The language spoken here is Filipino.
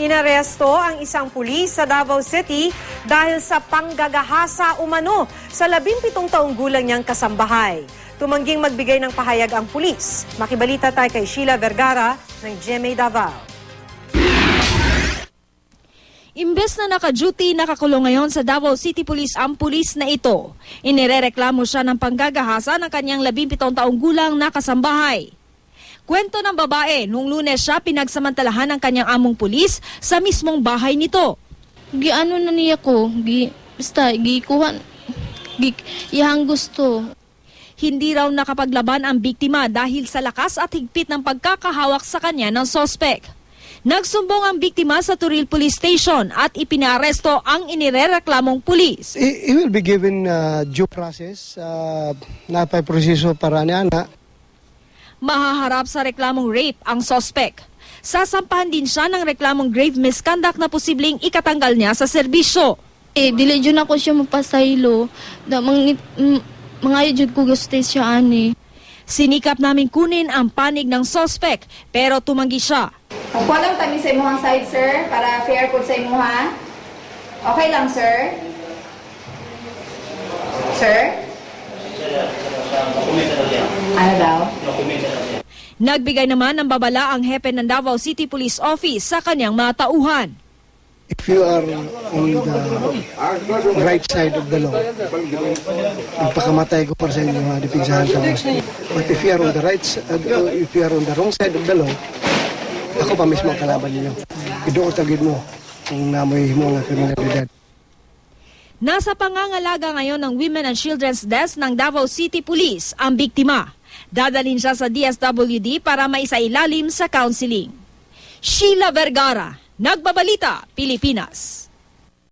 Inaresto ang isang pulis sa Davao City dahil sa panggagahasa umano sa 17 taong gulang niyang kasambahay. Tumangging magbigay ng pahayag ang pulis. Makibalita tayo kay Sheila Vergara ng GMA Davao. Imbes na naka-duty, nakakulong ngayon sa Davao City Police ang pulis na ito. Inirereklamo siya ng panggagahasa ng kanyang 17 taong gulang na kasambahay. Kwento ng babae, noong lunes siya pinagsamantalahan ng kanyang among pulis sa mismong bahay nito. Gi ano na niya ko, gi basta gi kuha gi iyang gusto. Hindi raw nakapaglaban ang biktima dahil sa lakas at higpit ng pagkakahawak sa kanya ng sospek. Nagsumbong ang biktima sa Turil Police Station at ipinaresto ang inirereklamong pulis. He, he will be given uh, due process uh, na pa proseso para niya na mahaharap sa reklamong rape ang sospek. Sasampahan din siya ng reklamong grave misconduct na posibleng ikatanggal niya sa serbisyo. Eh dili jud ako siya mapasaylo. Da mangit m- mga jud ko gusto siya ani. Sinikap namin kunin ang panig ng sospek pero tumanggi siya. Magkuha lang kami sa imuhang side, sir, para fair po sa imuha. Okay lang, sir? Sir? Ano daw? Nagbigay naman ng babala ang hepe ng Davao City Police Office sa kanyang mga tauhan. if you are on the right side of the law, magpakamatay ko para sa inyo, mga dipinsahan ka mo. But if you are on the right uh, if you are on the wrong side of the law, ako pa mismo ang kalaban ninyo. Idoon tagid mo kung namoy mo nga kriminalidad. Nasa pangangalaga ngayon ng Women and Children's Desk ng Davao City Police ang biktima. Dadalhin siya sa DSWD para maisailalim sa counseling. Sheila Vergara, Nagbabalita, Pilipinas.